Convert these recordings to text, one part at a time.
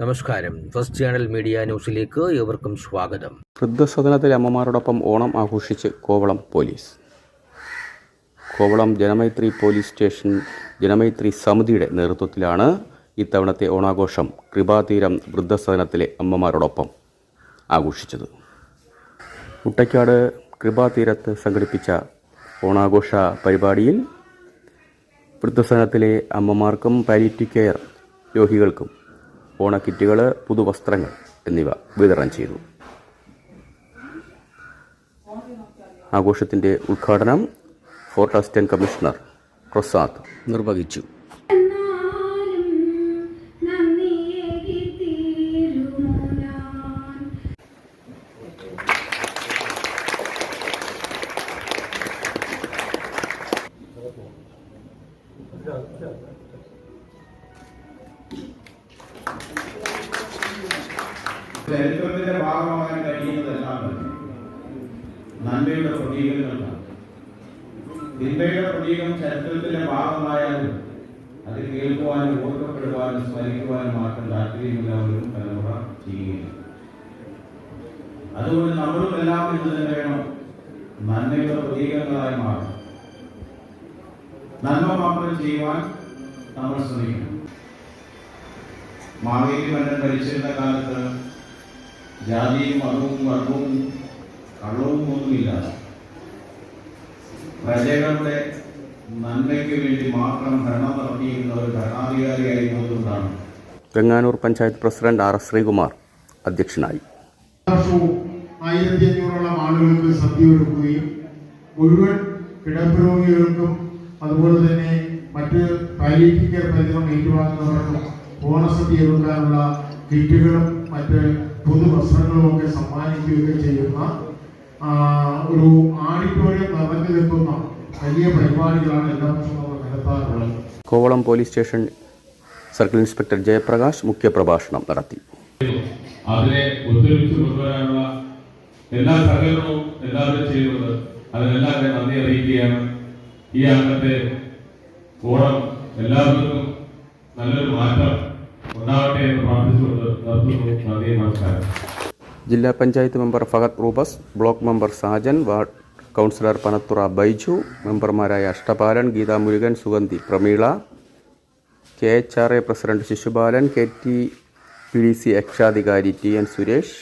നമസ്കാരം. First channel media ന്യൂസിലേക്ക് ഏവർക്കും സ്വാഗതം. വൃദ്ധസദനത്തിലെ അമ്മമാരോടൊപ്പം ഓണം ആഘോഷിച്ച് Kovalam police. Kovalam Janamaithri police station Janamaithri സമിതിയുടെ നേതൃത്വത്തിലാണ് ഇത്തവണത്തെ ഓണാഘോഷം കൃപാതീരം വൃദ്ധസദനത്തിലെ അമ്മമാരോടൊപ്പം ആഘോഷിച്ചത്. മുട്ടയ്ക്കാട് കൃപാതീരത്ത് സംഘടിപ്പിച്ച ഓണാഘോഷ പരിപാടിയിൽ വൃദ്ധസദനത്തിലെ അമ്മമാർക്കും പാലിറ്റീവ് കെയർ രോഗികൾക്കും ഓണക്കിറ്റുകൾ പുതുവസ്ത്രങ്ങൾ എന്നിവ വിതരണം ചെയ്തു. ആഘോഷത്തിന്റെ ഉദ്ഘാടനം ഫോർട്ട് അസിസ്റ്റന്റ് കമ്മീഷണർ പ്രസാദ് നിർവഹിച്ചു. Yeah, നന്ദിയേകി ചരിത്രത്തിന്റെ ഭാഗമാകാൻ കഴിയുന്നതെല്ലാം നന്മയുടെ പ്രതീകങ്ങളാണ്. നിന്ദയുടെ പ്രതീകം ചരിത്രത്തിന്റെ ഭാഗമായാലും അത് കേൾക്കുവാനും ഓർക്കപ്പെടുവാനും സ്മരിക്കുവാനും മാത്രം താല്പര്യമില്ലാവരും തലമുറ ചെയ്യുകയാണ് അതുകൊണ്ട് നമ്മളും എല്ലാം ഇത് തന്നെ വേണം നന്മയുടെ പ്രതീകങ്ങളായി മാറും നന്മ മാത്രം ചെയ്യുവാൻ നമ്മൾ ശ്രമിക്കണം. മാവേലി മന്നൻ ഭരിച്ചിരുന്ന കാലത്ത് ജാതിയും മതവും വർഗവും കള്ളവും ഒന്നുമില്ല. പ്രജകളുടെ നന്മയ്ക്ക് വേണ്ടി മാത്രം ഭരണം നടത്തിയിരുന്ന ഒരു ഭരണാധികാരിയായിരുന്നതുകൊണ്ടാണ് Chenganoor panchayat president R S Sreekumar അധ്യക്ഷനായി. ആയിരത്തി അഞ്ഞൂറോളം ആളുകൾക്ക് സദ്യ ഒരുക്കുകയും മുഴുവൻ കിടപ്പ് രോഗികൾക്കും അതുപോലെ തന്നെ മറ്റ് പാലിയേറ്റീവ് കെയർ ഏറ്റുവാങ്ങുന്നവർക്കും ഓണസദ്യ ഒരുക്കാനുള്ള കിറ്റുകളും മറ്റ് പുതുവസ്ത്രങ്ങളും ഒക്കെ സമ്മാനിക്കുകയൊക്കെ ചെയ്യുന്ന ഒരു ആഡിറ്റോറിയം നിറഞ്ഞു നിൽക്കുന്ന വലിയ പരിപാടികളാണ് എല്ലാ വർഷവും നമ്മൾ നടത്താറുള്ളത് Kovalam police station circle inspector Jayaprakash മുഖ്യപ്രഭാഷണം നടത്തി. അതിനെ ഒത്തൊരുമിച്ച് കൊണ്ടുവരാനുള്ള എല്ലാ സഹകരണവും എല്ലാവരും ചെയ്യുന്നത് അതിനെല്ലാവരെയും നന്ദി അറിയിക്കുകയാണ്. ഈ അംഗത്തെ ഓണം എല്ലാവർക്കും നല്ലൊരു മാറ്റം ഉണ്ടാവട്ടെ എന്ന് പ്രാർത്ഥിച്ചുകൊണ്ട് നിർത്തുന്നു. നന്ദി നമസ്കാരം. ജില്ലാ panchayat member Fahad Rubus block member Sajan ward councillor Panathura Baiju മെമ്പർമാരായ Ashtapalan Geetha Murugan Suganthi Prameela K H R A president Sisupalan K T P D C രക്ഷാധികാരി ടി എൻ സുരേഷ്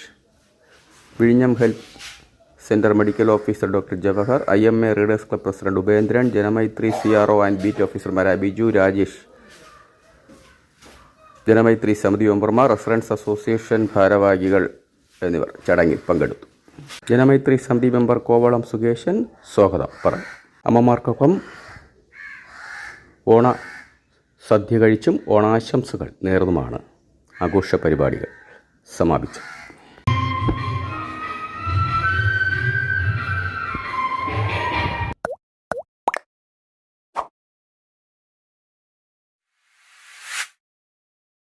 വിഴിഞ്ഞം health centre medical officer doctor Jawahar I M A readers club president Upendran Janamaithri C R O and beat ഓഫീസർമാരായ ബിജു രാജേഷ് ജനമൈത്രി സമിതി മെമ്പർമാർ residence association ഭാരവാഹികൾ. എന്നിവർ ചടങ്ങിൽ പങ്കെടുത്തു. ജനമൈത്രി സമിതി മെമ്പർ കോവളം സുകേശൻ സ്വാഗതം. പറഞ്ഞു അമ്മമാർക്കൊപ്പം ഓണ സദ്യ കഴിച്ചും ഓണാശംസകൾ നേർന്നുമാണ് ആഘോഷ പരിപാടികൾ സമാപിച്ചത്.